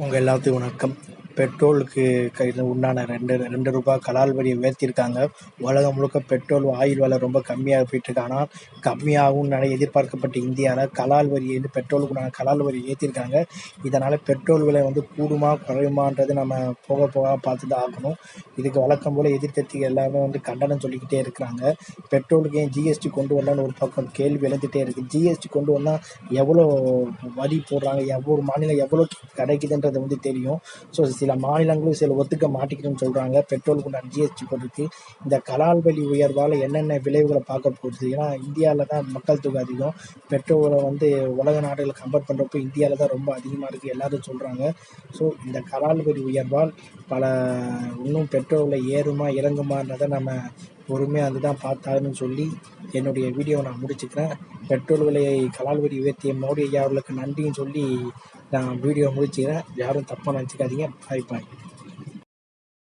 உங்கள் எல்லாத்தையும் வணக்கம். பெட்ரோலுக்கு உண்டான ரெண்டு ரெண்டு ரூபா கலால் வரியை உயர்த்தியிருக்காங்க. உலகம் முழுக்க பெட்ரோல் ஆயில் விலை ரொம்ப கம்மியாக போயிட்டுருக்கு. ஆனால் கம்மியாகவும் நிறைய எதிர்பார்க்கப்பட்ட இந்தியாவில் கலால் வரி பெட்ரோலுக்கு உண்டான கலால் வரி ஏற்றிருக்காங்க இதனால் பெட்ரோல் விலை வந்து கூடுமா குறையுமான்றது நம்ம போக போக பார்த்து தான் ஆகணும். இதுக்கு வழக்கம் போல் எதிர்கட்சிகள் எல்லாமே வந்து கண்டனம் சொல்லிக்கிட்டே இருக்கிறாங்க. பெட்ரோலுக்கு ஏன் ஜிஎஸ்டி கொண்டு வரலான்னு ஒரு பக்கம் கேள்வி எழுந்துகிட்டே இருக்குது ஜிஎஸ்டி கொண்டு வந்தால் எவ்வளோ வரி போடுறாங்க எவ்வளோ மாநிலம் எவ்வளோ கிடைக்குதுன்றது வந்து தெரியும். ஸோ சில மாநிலங்களும் சில ஒத்துக்க மாட்டேங்குதுன்னு சொல்கிறாங்க பெட்ரோலுக்கு உண்டான ஜிஎஸ்டி போட்டுருக்கு. இந்த கலால் வழி உயர்வால் என்னென்ன விளைவுகளை பார்க்க போகுது? ஏன்னா இந்தியாவில் தான் மக்கள் தொகை அதிகம். பெட்ரோலை வந்து உலக நாடுகளை கம்பேர் பண்ணுறப்போ இந்தியாவில் தான் ரொம்ப அதிகமாக இருக்குது எல்லாரும் சொல்கிறாங்க ஸோ இந்த கலால் வரி உயர்வால் பல இன்னும் பெட்ரோலில் ஏறுமா இறங்குமான்றதை நம்ம பொறுமையாக வந்து தான் பார்த்தாகணும்னு சொல்லி என்னுடைய வீடியோவை நான் முடிச்சுக்கிறேன். பெட்ரோல் விலையை கலால் வரி உயர்த்திய மோடி ஐயா அவர்களுக்கு நன்றின்னு சொல்லி நான் வீடியோ முடிச்சுக்கிறேன். யாரும் தப்பாக நினச்சிக்காதீங்க. பாய் பாய்